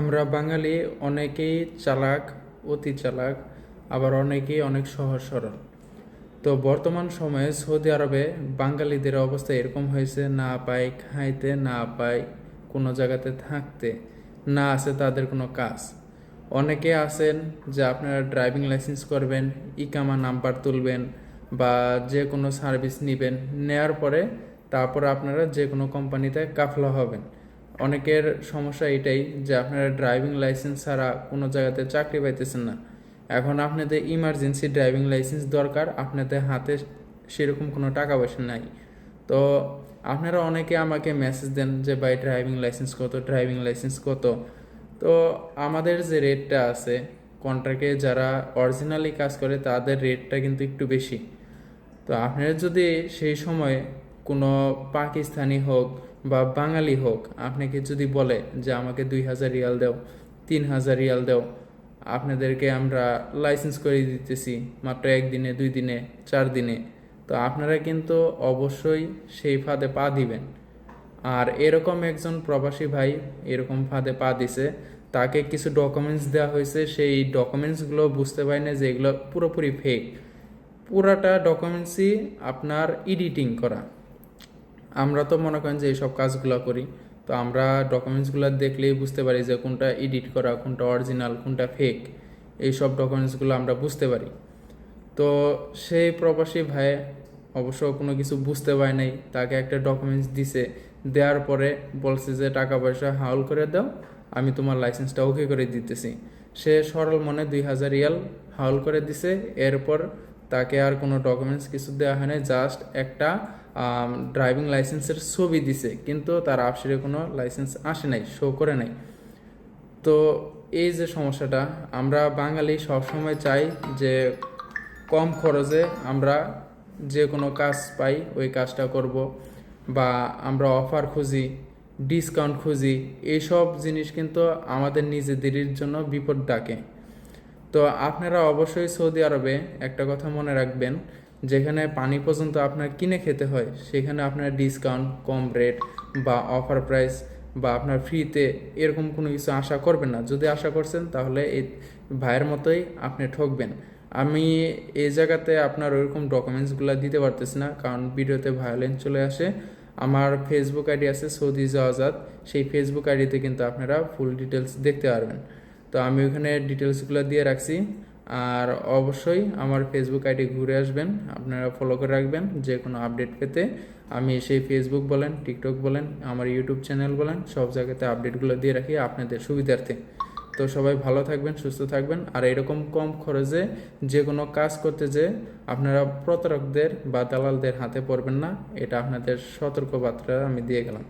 আমরা বাঙালি অনেকেই চালাক, অতি চালাক, আবার অনেকেই অনেক সহজ সরল। তো বর্তমান সময়ে সৌদি আরবে বাঙালিদের অবস্থা এরকম হয়েছে, না পায় খাইতে, না পায় কোনো জায়গাতে থাকতে, না আছে তাদের কোনো কাজ। অনেকে আছেন যে আপনারা ড্রাইভিং লাইসেন্স করবেন, ইকামা নাম্বার তুলবেন বা যে কোনো সার্ভিস নেবেন, নেয়ার পরে তারপর আপনারা যে কোনো কোম্পানিতে কাফলা হবেন। অনেকের সমস্যা এটাই যে আপনারা ড্রাইভিং লাইসেন্স ছাড়া কোনো জায়গাতে চাকরি পাইতেছেন না। এখন আপনাদের ইমার্জেন্সি ড্রাইভিং লাইসেন্স দরকার, আপনাদের হাতে সেরকম কোনো টাকা পয়সা নাই। তো আপনারা অনেকে আমাকে মেসেজ দেন যে, ভাই ড্রাইভিং লাইসেন্স কত ড্রাইভিং লাইসেন্স কত? তো আমাদের যে রেটটা আছে কন্ট্রাক্টে যারা অরিজিনালি কাজ করে, তাদের রেটটা কিন্তু একটু বেশি। তো আপনারা যদি সেই সময়ে কোনো পাকিস্তানি হোক বা বাঙালি হোক, আপনাকে যদি বলে যে আমাকে দুই হাজার রিয়াল দাও, তিন হাজার রিয়াল দাও, আপনাদেরকে আমরা লাইসেন্স করে দিতেছি মাত্র একদিনে, দুই দিনে, চার দিনে, তো আপনারা কিন্তু অবশ্যই সেই ফাঁদে পা দিবেন। আর এরকম একজন প্রবাসী ভাই এরকম ফাঁদে পা দিছে, তাকে কিছু ডকুমেন্টস দেওয়া হয়েছে, সেই ডকুমেন্টসগুলো বুঝতে পারি না যে এগুলো পুরোপুরি ফেক পুরাটা ডকুমেন্টসই আপনার এডিটিং করা। আমরা তো মনে করেন যে এইসব কাজগুলো করি, তো আমরা ডকুমেন্টসগুলো দেখলেই বুঝতে পারি যে কোনটা এডিট করা, কোনটা অরিজিনাল কোনটা ফেক এইসব ডকুমেন্টসগুলো আমরা বুঝতে পারি। তো সেই প্রবাসী ভাই অবশ্য কোনো কিছু বুঝতে পারে নাই, তাকে একটা ডকুমেন্টস দিছে, দেওয়ার পরে বলছে যে টাকা পয়সা হাউল করে দাও, আমি তোমার লাইসেন্সটা ওকে করে দিতেছি। সে সরল মনে দুই হাজার রিয়াল হাউল করে দিছে, এরপর তাকে আর কোনো ডকুমেন্টস কিছু দেওয়া হয় নাই জাস্ট একটা ড্রাইভিং লাইসেন্সের ছবি দিছে, কিন্তু তার আপসিরে কোনো লাইসেন্স আসে নাই শো করে নাই। তো এই যে সমস্যাটা, আমরা বাঙালি সবসময় চাই যে কম খরচে আমরা যে কোনো কাজ পাই, ওই কাজটা করব বা আমরা অফার খুঁজি ডিসকাউন্ট খুঁজি এইসব জিনিস কিন্তু আমাদের নিজেদের জন্য বিপদ ডাকে। তো আপনারা অবশ্যই সৌদি আরবে একটা কথা মনে রাখবেন যেখানে পানি পর্যন্ত আপনার কিনে খেতে হয়, সেখানে আপনার ডিসকাউন্ট কম রেট বা অফার প্রাইস বা আপনার ফ্রিতে এরকম কোনো কিছু আশা করবেন না। যদি আশা করছেন, তাহলে এই ভাইয়ের মতোই আপনি ঠকবেন। আমি এই জায়গাতে আপনার ওইরকম ডকুমেন্টসগুলো দিতে পারতেছি না, কারণ ভিডিওতে ভায়োলেন্স চলে আসে। আমার ফেসবুক আইডি আছে সৌদি আজাদ সেই ফেসবুক আইডিতে কিন্তু আপনারা ফুল ডিটেলস দেখতে পারবেন। তো আমি ওখানে ডিটেলসগুলো দিয়ে রাখছি। আর অবশ্যই আমার ফেসবুক আইডি ঘুরে আসবেন, আপনারা ফলো করে রাখবেন যে কোনো আপডেট পেতে। আমি সেই ফেসবুক বলেন টিকটক বলেন, আমার ইউটিউব চ্যানেল বলেন, সব জায়গাতে আপডেটগুলো দিয়ে রাখি আপনাদের সুবিধার্থে। তো সবাই ভালো থাকবেন, সুস্থ থাকবেন। আর এরকম কম খরচে যে কোনো কাজ করতে যে আপনারা প্রতারকদের বা দালালদের হাতে পড়বেন না, এটা আপনাদের সতর্কবার্তা আমি দিয়ে গেলাম।